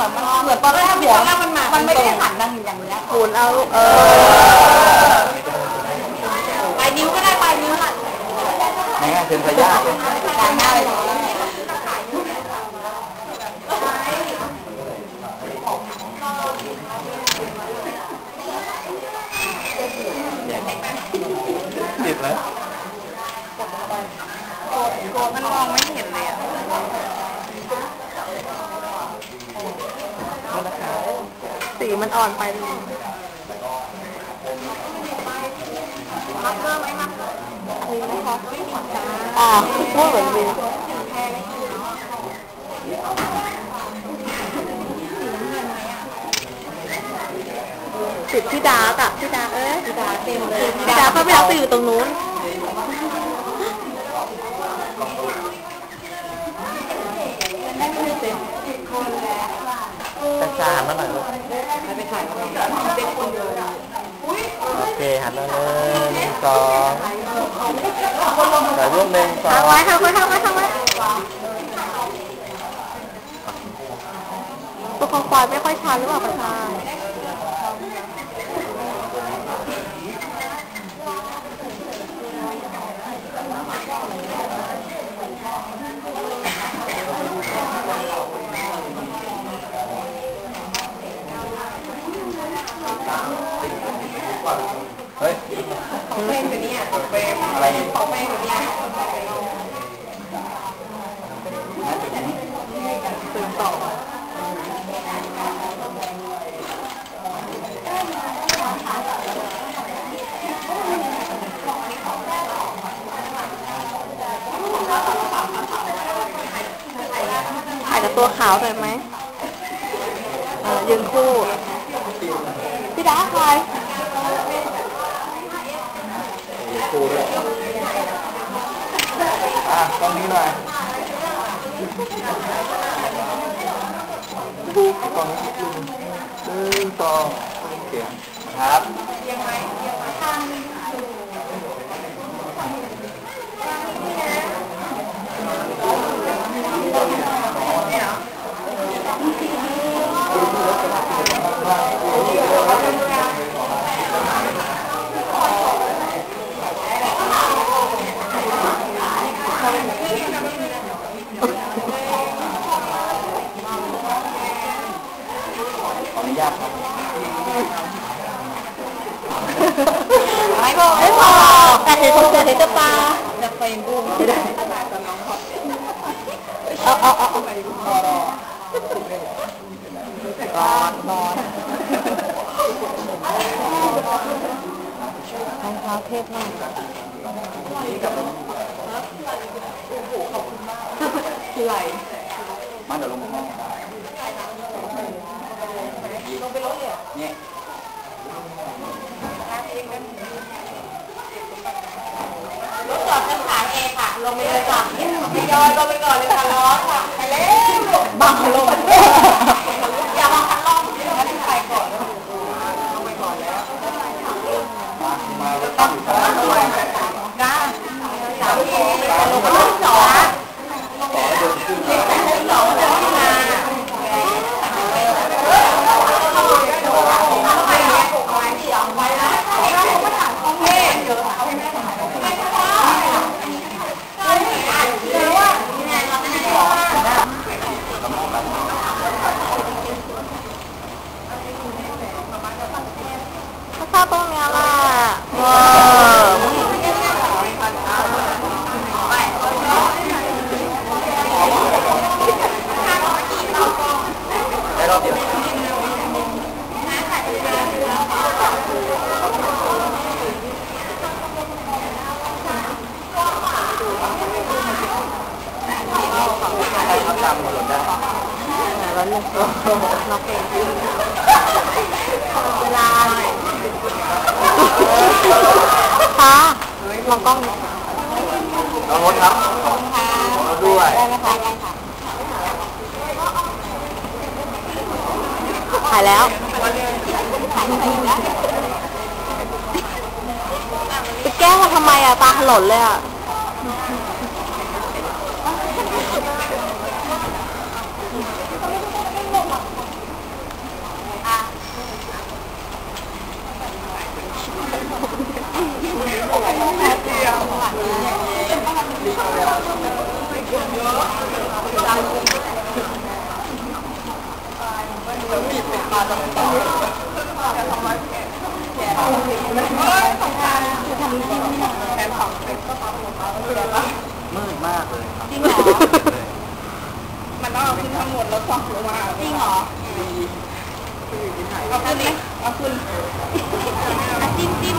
หัวมันมามันไม่ได้หันนั่งอย่างนี้ยหมุนเอาเออปลายนิ้วก็ได้ปลายนิ้วอะนี่ไงเป็นพยาธิกลางหน้าเลย ติดแล้ว มันมองไม่เห็นเลยอะ สีมันอ่อนไปเลยมักเกอร์ไหมมักอ่าพูดเหมือนมีติดพี่ดาร์กอะพี่ดาร์กเอ้ยพี่ดาเต็มเลยพี่ดาร์กเขาพี่ดาร์กไปอยู่ตรงนู้นแต่ชาหันมาหน่อย โอเคหันมาหนึ่งสองถ่ายรูปหนึ่งสอทางงไว้ทำไว้ทำไว้ทำไว้ตัวคอควายไม่ค่อยชันหรือเปล่าประธาน ขาวหน่อยไหมยืนคู่ พี่ดาใครมีครูด้วยอะตรงนี้หน่อยตรงนี้หนึ่งสองโอเคครับขออนุญาตครับ ไม่พอ ไม่พอแต่เห็นคนเจอเห็นจะปลาจะเฟรมบูมเอาเอาเอาร้อนร้อนรองเท้าเทพมากคือไหลมาเดี๋ยวลงมา ลงไปรถเลย เนี่ย รถจอด ขายเองค่ะ ลงไปเลยค่ะทยอยลงไปก่อนเลยค่ะรอนค่ะไปเร็วบังลงอย่าบังคันล่องงั้นไปก่อนลงไปก่อนแล้ว มามาแล้วตั้งอยู่ข้างหลังด้วย จ้าสามทีลงไปรถสอง ต่อเดินขึ้น สองเดินขึ้นมาไปเนี่ยปลูกไม้ที่เอาไว้นะเราไม่ถามเขาแม่เยอะไม่ใช่หรือว่าเนี่ยเราไม่ได้ว่า ถ้าชอบตรงเนี้ยล่ะว้าว ได้รอบเดียว ให้ เขาจำหมดได้ไหนลาค่ะมองกล้องดิน้องรถครับรถด้วย ถ่ายแล้ว ไปแก้งมัทำไมอะ ตาถลนเลยอะมาตรง มันต้องเอาขึ้นทั้งหมดแล้วส่องลงมาจริงเหรอเอาขึ้นดิเอาขึ้นอะจิ้มจิ้ม